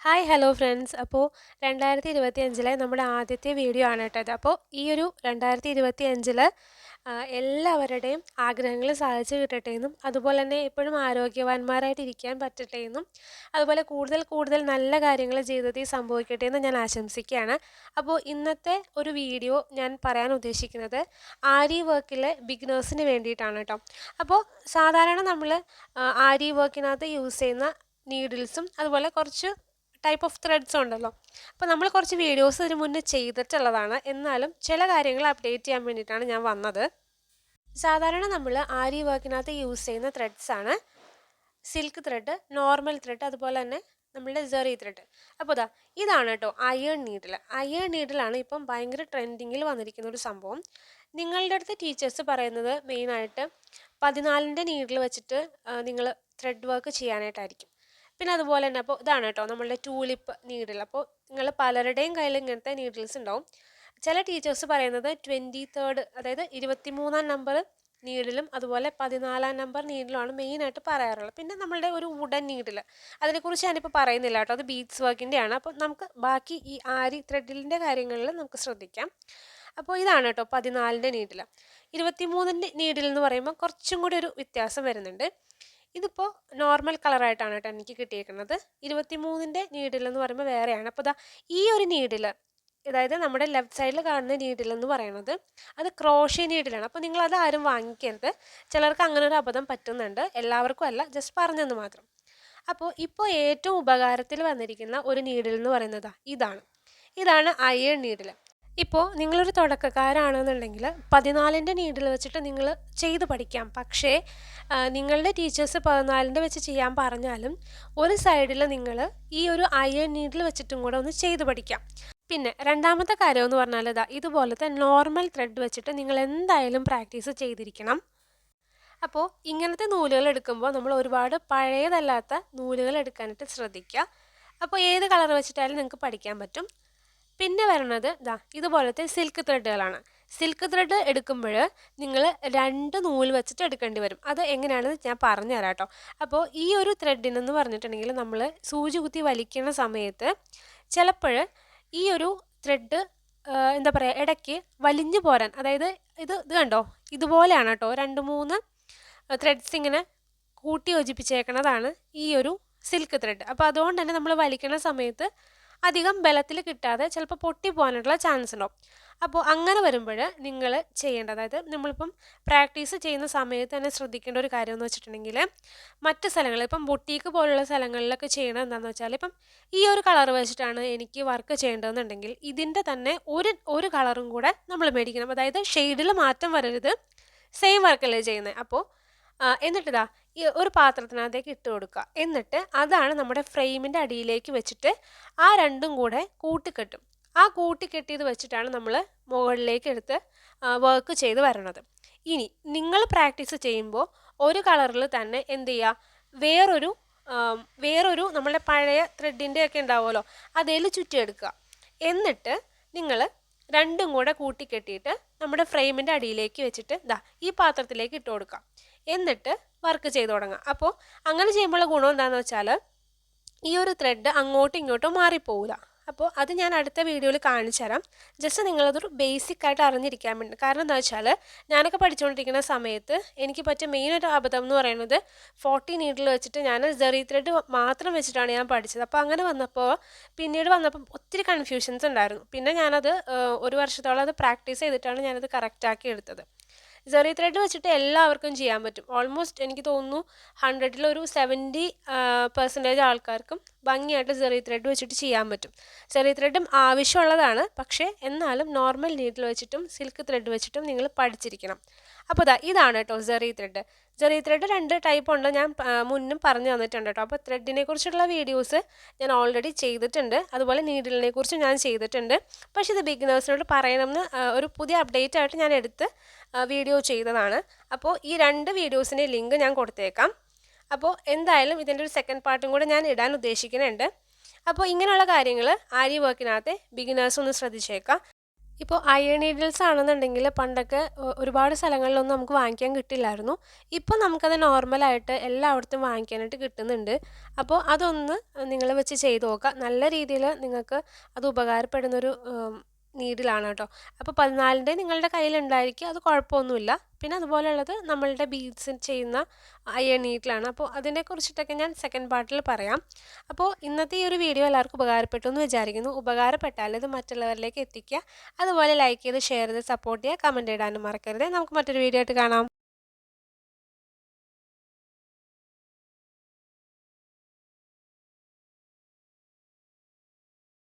Hi hello friends അപ്പോൾ രണ്ടായിരത്തി ഇരുപത്തി അഞ്ചിലെ നമ്മുടെ ആദ്യത്തെ വീഡിയോ ആണ് കേട്ടത് അപ്പോൾ ഈ ഒരു രണ്ടായിരത്തി ഇരുപത്തി അഞ്ചിൽ എല്ലാവരുടെയും ആഗ്രഹങ്ങൾ സാധിച്ചു കിട്ടട്ടെ എന്നും അതുപോലെ തന്നെ എപ്പോഴും ആരോഗ്യവാന്മാരായിട്ട് ഇരിക്കാൻ പറ്റട്ടെ എന്നും അതുപോലെ കൂടുതൽ കൂടുതൽ നല്ല കാര്യങ്ങൾ ജീവിതത്തിൽ സംഭവിക്കട്ടെ എന്ന് ഞാൻ ആശംസിക്കുകയാണ്. അപ്പോൾ ഇന്നത്തെ ഒരു വീഡിയോ ഞാൻ പറയാൻ ഉദ്ദേശിക്കുന്നത് ആരി വർക്കിലെ ബിഗിനേഴ്സിന് വേണ്ടിയിട്ടാണ് കേട്ടോ. അപ്പോൾ സാധാരണ നമ്മൾ ആരി വർക്കിനകത്ത് യൂസ് ചെയ്യുന്ന നീഡിൽസും അതുപോലെ കുറച്ച് ടൈപ്പ് ഓഫ് ത്രെഡ്സ് ഉണ്ടല്ലോ. അപ്പോൾ നമ്മൾ കുറച്ച് വീഡിയോസ് ഇതിന് മുന്നേ ചെയ്തിട്ടുള്ളതാണ്. എന്നാലും ചില കാര്യങ്ങൾ അപ്ഡേറ്റ് ചെയ്യാൻ വേണ്ടിയിട്ടാണ് ഞാൻ വന്നത്. സാധാരണ നമ്മൾ ആരി വർക്കിനകത്ത് യൂസ് ചെയ്യുന്ന ത്രെഡ്സ് ആണ്. സിൽക്ക് ത്രെഡ് നോർമൽ ത്രെഡ് അതുപോലെ തന്നെ നമ്മളുടെ ജെറി ത്രെഡ് അപ്പോൾ ഇതാ ഇതാണ് കേട്ടോ അയൺ നീഡിൽ അയൺ നീഡിലാണ് ഇപ്പം ഭയങ്കര ട്രെൻഡിങ്ങിൽ വന്നിരിക്കുന്ന ഒരു സംഭവം. നിങ്ങളുടെ അടുത്ത് ടീച്ചേഴ്സ് പറയുന്നത് മെയിനായിട്ട് പതിനാലിന്റെ നീഡിൽ വെച്ചിട്ട് നിങ്ങൾ ത്രെഡ് വർക്ക് ചെയ്യാനായിട്ടായിരിക്കും. പിന്നെ അതുപോലെ തന്നെ അപ്പോൾ ഇതാണ് കേട്ടോ നമ്മളുടെ ടൂലിപ്പ് നീഡിൽ അപ്പോൾ നിങ്ങൾ പലരുടെയും കയ്യിൽ ഇങ്ങനത്തെ നീഡിൽസ് ഉണ്ടാവും ചില ടീച്ചേഴ്സ് പറയുന്നത് ട്വന്റി തേർഡ് അതായത് ഇരുപത്തിമൂന്നാം നമ്പർ നീഡിലും അതുപോലെ പതിനാലാം നമ്പർ നീഡിലുമാണ് മെയിനായിട്ട് പറയാറുള്ളത്. പിന്നെ നമ്മളുടെ ഒരു വുഡൻ നീഡിൽ അതിനെക്കുറിച്ച് ഞാനിപ്പോൾ പറയുന്നില്ല കേട്ടോ. അത് ബീഡ്സ് വർക്കിന്റെയാണ് അപ്പോൾ നമുക്ക് ബാക്കി ഈ ആരി ത്രെഡിലിന്റെ കാര്യങ്ങളിൽ നമുക്ക് ശ്രദ്ധിക്കാം. അപ്പോൾ ഇതാണ് കേട്ടോ പതിനാലിന്റെ നീഡിൽ ഇരുപത്തിമൂന്നിന്റെ നീഡിൽ എന്ന് പറയുമ്പോൾ കുറച്ചും കൂടി ഒരു വ്യത്യാസം വരുന്നുണ്ട്. ഇതിപ്പോൾ നോർമൽ കളറായിട്ടാണ് കേട്ടോ എനിക്ക് കിട്ടിയേക്കുന്നത് ഇരുപത്തിമൂന്നിന്റെ നീഡിൽ എന്ന് പറയുമ്പോൾ വേറെയാണ്. അപ്പോൾ ഇതാ ഈ ഒരു നീഡിൽ അതായത് നമ്മുടെ ലെഫ്റ്റ് സൈഡിൽ കാണുന്ന നീഡിൽ എന്ന് പറയുന്നത് അത് ക്രോഷ്യ നീഡിലാണ് അപ്പോൾ നിങ്ങൾ ആരും വാങ്ങിക്കരുത്. ചിലർക്ക് അങ്ങനെ ഒരു അബദ്ധം പറ്റുന്നുണ്ട്. എല്ലാവർക്കും അല്ല ജസ്റ്റ് പറഞ്ഞെന്ന് മാത്രം. അപ്പോൾ ഇപ്പോൾ ഏറ്റവും ഉപകാരത്തിൽ വന്നിരിക്കുന്ന ഒരു നീഡിൽ എന്ന് പറയുന്നത് ഇതാണ്. ഇതാണ് അയൺ നീഡിൽ ഇപ്പോൾ നിങ്ങളൊരു തുടക്കക്കാരാണെന്നുണ്ടെങ്കിൽ പതിനാലിന്റെ നീഡിൽ വെച്ചിട്ട് നിങ്ങൾ ചെയ്ത് പഠിക്കാം. പക്ഷേ നിങ്ങളുടെ ടീച്ചേഴ്സ് പതിനാലിന്റെ വെച്ച് ചെയ്യാൻ പറഞ്ഞാലും ഒരു സൈഡിൽ നിങ്ങൾ ഈ ഒരു അയൺ നീഡിൽ വെച്ചിട്ടും കൂടെ ഒന്ന് ചെയ്ത് പഠിക്കാം. പിന്നെ രണ്ടാമത്തെ കാര്യം എന്ന് പറഞ്ഞാൽ ഇതാ ഇതുപോലത്തെ നോർമൽ ത്രെഡ് വെച്ചിട്ട് നിങ്ങൾ എന്തായാലും പ്രാക്ടീസ് ചെയ്തിരിക്കണം. അപ്പോൾ ഇങ്ങനത്തെ നൂലുകൾ എടുക്കുമ്പോൾ നമ്മൾ ഒരുപാട് പഴയതല്ലാത്ത നൂലുകൾ എടുക്കാനായിട്ട് ശ്രദ്ധിക്കുക. അപ്പോൾ ഏത് കളർ വെച്ചിട്ടായാലും നിങ്ങൾക്ക് പഠിക്കാൻ പറ്റും. പിന്നെ വരുന്നത് ഇതാ ഇതുപോലത്തെ സിൽക്ക് ത്രെഡുകളാണ് സിൽക്ക് ത്രെഡ് എടുക്കുമ്പോൾ നിങ്ങൾ രണ്ട് നൂൽ വെച്ചിട്ട് എടുക്കേണ്ടി വരും. അത് എങ്ങനെയാണെന്ന് ഞാൻ പറഞ്ഞു തരാം കേട്ടോ. അപ്പോൾ ഈ ഒരു ത്രെഡിനെന്ന് പറഞ്ഞിട്ടുണ്ടെങ്കിൽ നമ്മൾ സൂചി കുത്തി വലിക്കുന്ന സമയത്ത് ചിലപ്പോൾ ഈ ഒരു ത്രെഡ് എന്താ പറയുക ഇടയ്ക്ക് വലിഞ്ഞു പോരാൻ അതായത് ഇത് ഇത് കണ്ടോ? ഇതുപോലെയാണ് കേട്ടോ. രണ്ട് മൂന്ന് ത്രെഡ്സ് ഇങ്ങനെ കൂട്ടി യോജിപ്പിച്ചേക്കണതാണ് ഈ ഒരു സിൽക്ക് ത്രെഡ് അപ്പോൾ അതുകൊണ്ട് തന്നെ നമ്മൾ വലിക്കുന്ന സമയത്ത് അധികം ബലത്തിൽ കിട്ടാതെ ചിലപ്പോൾ പൊട്ടി പോകാനുള്ള ചാൻസ് ഉണ്ടാവും. അപ്പോൾ അങ്ങനെ വരുമ്പോൾ നിങ്ങൾ ചെയ്യേണ്ടത് അതായത് നമ്മളിപ്പം പ്രാക്ടീസ് ചെയ്യുന്ന സമയത്ത് തന്നെ ശ്രദ്ധിക്കേണ്ട ഒരു കാര്യം എന്ന് വെച്ചിട്ടുണ്ടെങ്കിൽ മറ്റ് സ്ഥലങ്ങളിൽ ഇപ്പം ബൊട്ടീക്ക് പോലുള്ള സ്ഥലങ്ങളിലൊക്കെ ചെയ്യണത് എന്താണെന്ന് വെച്ചാൽ ഇപ്പം ഈ ഒരു കളർ വെച്ചിട്ടാണ് എനിക്ക് വർക്ക് ചെയ്യേണ്ടതെന്നുണ്ടെങ്കിൽ ഇതിന്റെ തന്നെ ഒരു ഒരു കളറും കൂടെ നമ്മൾ മേടിക്കണം. അതായത് ഷെയ്ഡിൽ മാറ്റം വരരുത്. സെയിം വർക്കല്ലേ ചെയ്യുന്നത്. അപ്പോൾ എന്നിട്ടിതാ ഈ ഒരു പാത്രത്തിനകത്തേക്ക് ഇട്ട് കൊടുക്കുക. എന്നിട്ട് അതാണ് നമ്മുടെ ഫ്രെയിമിന്റെ അടിയിലേക്ക് വെച്ചിട്ട് ആ രണ്ടും കൂടെ കൂട്ടിക്കെട്ടും. ആ കൂട്ടിക്കെട്ടിയത് വെച്ചിട്ടാണ് നമ്മൾ മുകളിലേക്ക് എടുത്ത് വർക്ക് ചെയ്ത് വരണത്. ഇനി നിങ്ങൾ പ്രാക്ടീസ് ചെയ്യുമ്പോൾ ഒരു കളറിൽ തന്നെ എന്ത് ചെയ്യുക? വേറൊരു വേറൊരു നമ്മുടെ പഴയ ത്രെഡിന്റെ ഒക്കെ ഉണ്ടാവുമല്ലോ അതിൽ ചുറ്റിയെടുക്കുക. എന്നിട്ട് നിങ്ങൾ രണ്ടും കൂടെ കൂട്ടിക്കെട്ടിയിട്ട് നമ്മുടെ ഫ്രെയിമിന്റെ അടിയിലേക്ക് വെച്ചിട്ട് ദാ ഈ പാത്രത്തിലേക്ക് ഇട്ട് കൊടുക്കുക. എന്നിട്ട് വർക്ക് ചെയ്തു തുടങ്ങാം. അപ്പോൾ അങ്ങനെ ചെയ്യുമ്പോഴുള്ള ഗുണം എന്താണെന്ന് വെച്ചാൽ ഈ ഒരു ത്രെഡ് അങ്ങോട്ടും ഇങ്ങോട്ടും മാറിപ്പോവില്ല അപ്പോൾ അത് ഞാൻ അടുത്ത വീഡിയോയിൽ കാണിച്ചു തരാം. ജസ്റ്റ് നിങ്ങളതൊരു ബേസിക് ആയിട്ട് അറിഞ്ഞിരിക്കാൻ വേണ്ടി. കാരണം എന്താ വെച്ചാൽ ഞാനൊക്കെ പഠിച്ചുകൊണ്ടിരിക്കുന്ന സമയത്ത് എനിക്ക് പറ്റിയ മെയിൻ ഒരു അബദ്ധം എന്ന് പറയുന്നത് ഫോർട്ടി നീഡിൽ വെച്ചിട്ട് ഞാൻ ജെറി ത്രെഡ് മാത്രം വെച്ചിട്ടാണ് ഞാൻ പഠിച്ചത്. അപ്പോൾ അങ്ങനെ വന്നപ്പോൾ പിന്നീട് വന്നപ്പോൾ ഒത്തിരി കൺഫ്യൂഷൻസ് ഉണ്ടായിരുന്നു. പിന്നെ ഞാനത് ഒരു വർഷത്തോളം അത് പ്രാക്ടീസ് ചെയ്തിട്ടാണ് ഞാനത് കറക്റ്റാക്കി എടുത്തത്. ജെറി ത്രെഡ് വെച്ചിട്ട് എല്ലാവർക്കും ചെയ്യാൻ പറ്റും. ഓൾമോസ്റ്റ് എനിക്ക് തോന്നുന്നു ഹൺഡ്രഡിൽ ഒരു സെവന്റി പെർസെന്റേജ് ആൾക്കാർക്കും ഭംഗിയായിട്ട് ജെറി ത്രെഡ് വെച്ചിട്ട് ചെയ്യാൻ പറ്റും. ജെറി ത്രെഡും ആവശ്യമുള്ളതാണ്. പക്ഷേ എന്നാലും നോർമൽ നീഡിൽ വെച്ചിട്ടും സിൽക്ക് ത്രെഡ് വെച്ചിട്ടും നിങ്ങൾ പഠിച്ചിരിക്കണം. അപ്പോൾ ഇതാ ഇതാണ് കേട്ടോ ജെറി ത്രെഡ് ജെറി ത്രെഡ് രണ്ട് ടൈപ്പ് ഉണ്ട്. ഞാൻ മുന്നും പറഞ്ഞു തന്നിട്ടുണ്ട് കേട്ടോ അപ്പോൾ ത്രെഡിനെ കുറിച്ചുള്ള വീഡിയോസ് ഞാൻ ഓൾറെഡി ചെയ്തിട്ടുണ്ട്. അതുപോലെ നീഡിലിനെ കുറിച്ച് ഞാൻ ചെയ്തിട്ടുണ്ട്. പക്ഷേ ഇത് ബിഗിനേഴ്സിനോട് പറയണമെന്ന് ഒരു പുതിയ അപ്ഡേറ്റ് ആയിട്ട് ഞാൻ എടുത്ത് വീഡിയോ ചെയ്തതാണ്. അപ്പോൾ ഈ രണ്ട് വീഡിയോസിന്റെ ലിങ്ക് ഞാൻ കൊടുത്തേക്കാം. അപ്പോൾ എന്തായാലും ഇതിന്റെ ഒരു സെക്കൻഡ് പാർട്ടും കൂടെ ഞാൻ ഇടാൻ ഉദ്ദേശിക്കുന്നുണ്ട്. അപ്പോൾ ഇങ്ങനെയുള്ള കാര്യങ്ങൾ ആര്യ വർക്കിനകത്തെ ബിഗിനേഴ്സ് ഒന്ന് ശ്രദ്ധിച്ചേക്കാം. ഇപ്പോൾ അയൺ നീഡിൽസ് ആണെന്നുണ്ടെങ്കിൽ പണ്ടൊക്കെ ഒരുപാട് സ്ഥലങ്ങളിലൊന്നും നമുക്ക് വാങ്ങിക്കാൻ കിട്ടില്ലായിരുന്നു. ഇപ്പോൾ നമുക്കത് നോർമലായിട്ട് എല്ലായിടത്തും വാങ്ങിക്കാനായിട്ട് കിട്ടുന്നുണ്ട്. അപ്പോൾ അതൊന്ന് നിങ്ങൾ വെച്ച് ചെയ്ത് നോക്കുക നല്ല രീതിയിൽ നിങ്ങൾക്ക് അത് ഉപകാരപ്പെടുന്നൊരു നീഡിലാണ് കേട്ടോ. അപ്പോൾ പതിനാലിന്റെ നിങ്ങളുടെ കയ്യിലുണ്ടായിരിക്കും അത് കുഴപ്പമൊന്നുമില്ല. പിന്നെ അതുപോലെയുള്ളത് നമ്മളുടെ ബീഡ്സ് ചെയ്യുന്ന അയ്യ നീഡിലാണ് അപ്പോൾ അതിനെ കുറിച്ചിട്ടൊക്കെ ഞാൻ സെക്കൻഡ് പാർട്ടിൽ പറയാം. അപ്പോൾ ഇന്നത്തെ ഈ ഒരു വീഡിയോ എല്ലാവർക്കും ഉപകാരപ്പെട്ടു എന്ന് വിചാരിക്കുന്നു. ഉപകാരപ്പെട്ടാൽ ഇത് മറ്റുള്ളവരിലേക്ക് എത്തിക്കുക. അതുപോലെ ലൈക്ക് ചെയ്ത് ഷെയർ ചെയ്ത് സപ്പോർട്ട് ചെയ്യുക. കമന്റ് ഇടാനും മറക്കരുത്. നമുക്ക് മറ്റൊരു വീഡിയോ ആയിട്ട് കാണാം.